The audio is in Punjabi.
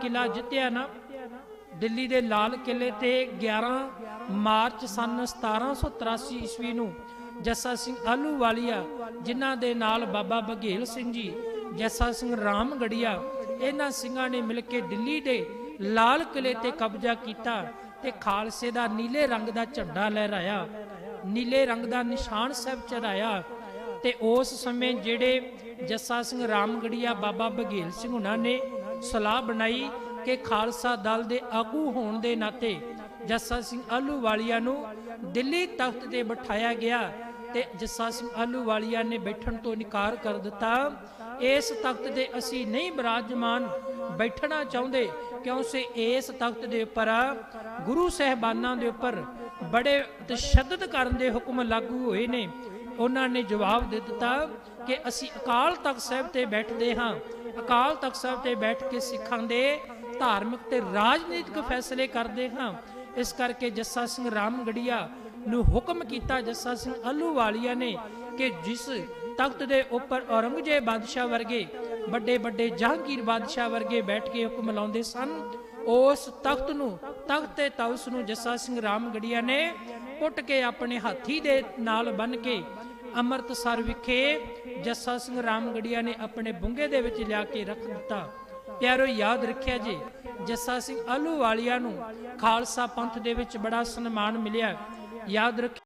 ਕਿਲਾ ਜਿੱਤਿਆ ਨਾ, ਦਿੱਲੀ ਦੇ ਲਾਲ ਕਿਲੇ ਤੇ 11 ਮਾਰਚ ਸਨ 1783 ਈਸਵੀ ਨੂੰ ਜੱਸਾ ਸਿੰਘ ਆਲੂਵਾਲੀਆ ਜਿਨ੍ਹਾਂ ਦੇ ਨਾਲ ਬਾਬਾ ਬਘੇਲ ਸਿੰਘ ਜੀ, ਜੱਸਾ ਸਿੰਘ ਰਾਮਗੜੀਆ, ਇਹਨਾਂ ਸਿੰਘਾਂ ਨੇ ਮਿਲ ਕੇ ਦਿੱਲੀ ਦੇ ਲਾਲ ਕਿਲੇ ਤੇ ਕਬਜ਼ਾ ਕੀਤਾ ਤੇ ਖਾਲਸੇ ਦਾ ਨੀਲੇ ਰੰਗ ਦਾ ਝੰਡਾ ਲਹਿਰਾਇਆ। ਨੀਲੇ ਰੰਗ ਦਾ ਨਿਸ਼ਾਨ ਸਾਹਿਬ ਚੜਾਇਆ ਤੇ ਉਸ ਸਮੇਂ ਜਿਹੜੇ ਜੱਸਾ ਸਿੰਘ ਰਾਮਗੜੀਆ, ਬਾਬਾ ਬਘੇਲ ਸਿੰਘ ਉਹਨਾਂ ਨੇ ਸਲਾਹ ਬਣਾਈ ਕਿ ਖਾਲਸਾ ਦਲ ਦੇ ਆਗੂ ਹੋਣ ਦੇ ਨਾਤੇ ਜੱਸਾ ਸਿੰਘ ਆਲੂਵਾਲੀਆ ਨੂੰ ਦਿੱਲੀ ਤਖਤ ਤੇ ਬਿਠਾਇਆ ਗਿਆ ਤੇ ਜੱਸਾ ਸਿੰਘ ਆਲੂਵਾਲੀਆ ਨੇ ਬੈਠਣ ਤੋਂ ਇਨਕਾਰ ਕਰ ਦਿੱਤਾ। ਇਸ ਤਖਤ ਤੇ ਅਸੀਂ ਨਹੀਂ ਬਿਰਾਜਮਾਨ ਬੈਠਣਾ ਚਾਹੁੰਦੇ ਕਿਉਂਕਿ ਇਸ ਤਖਤ ਦੇ ਉੱਪਰ ਗੁਰੂ ਸਹਿਬਾਨਾਂ ਦੇ ਉੱਪਰ ਬੜੇ ਤਸ਼ੱਦਦ ਕਰਨ ਦੇ ਹੁਕਮ ਲਾਗੂ ਹੋਏ ਨੇ। ਉਹਨਾਂ ਨੇ ਜਵਾਬ ਦੇ ਦਿੱਤਾ ਕਿ ਅਸੀਂ ਅਕਾਲ ਤਖਤ ਸਾਹਿਬ ਤੇ ਬੈਠਦੇ ਹਾਂ। ਅਕਾਲ ਤਖਤ ਸਾਹਿਬ ਤੇ ਬੈਠ ਕੇ ਸਿੱਖਾਂ ਦੇ ਧਾਰਮਿਕ ਤੇ ਰਾਜਨੀਤਿਕ ਫੈਸਲੇ ਕਰਦੇ ਹਾਂ। ਇਸ ਕਰਕੇ ਜੱਸਾ ਸਿੰਘ ਰਾਮਗੜੀਆ ਨੂੰ ਹੁਕਮ ਕੀਤਾ, ਜੱਸਾ ਸਿੰਘ ਆਲੂਵਾਲੀਆ ਨੇ ਕਿ ਜਿਸ ਤਖਤ ਦੇ ਉੱਪਰ ਔਰੰਗਜ਼ੇਬ ਬਾਦਸ਼ਾਹ ਵਰਗੇ, ਵੱਡੇ ਵੱਡੇ ਜਹਾਂਗੀਰ ਬਾਦਸ਼ਾਹ ਵਰਗੇ ਬੈਠ ਕੇ ਹੁਕਮ ਲਾਉਂਦੇ ਸਨ। ਉਸ ਤਖਤ ਨੂੰ, ਤਖਤ ਤੇ ਤਵਸ ਨੂੰ ਜੱਸਾ ਸਿੰਘ ਰਾਮਗੜੀਆ ਨੇ ਪੁੱਟ ਕੇ ਆਪਣੇ ਹਾਥੀ ਦੇ ਨਾਲ ਬੰਨ ਕੇ ਅੰਮ੍ਰਿਤਸਰ ਵਿਖੇ ਜੱਸਾ ਸਿੰਘ ਰਾਮਗੜੀਆ ਨੇ ਆਪਣੇ ਬੁੰਗੇ ਦੇ ਵਿੱਚ ਲਿਆ ਕੇ ਰੱਖ ਦਿੱਤਾ। ਪਿਆਰੋ, ਯਾਦ ਰੱਖਿਆ ਜੀ, ਜੱਸਾ ਸਿੰਘ ਆਲੂ ਆਲੂਵਾਲੀਆ ਨੂੰ ਖਾਲਸਾ ਪੰਥ ਦੇ ਵਿੱਚ ਬੜਾ ਸਨਮਾਨ ਮਿਲਿਆ। ਯਾਦ ਰੱਖ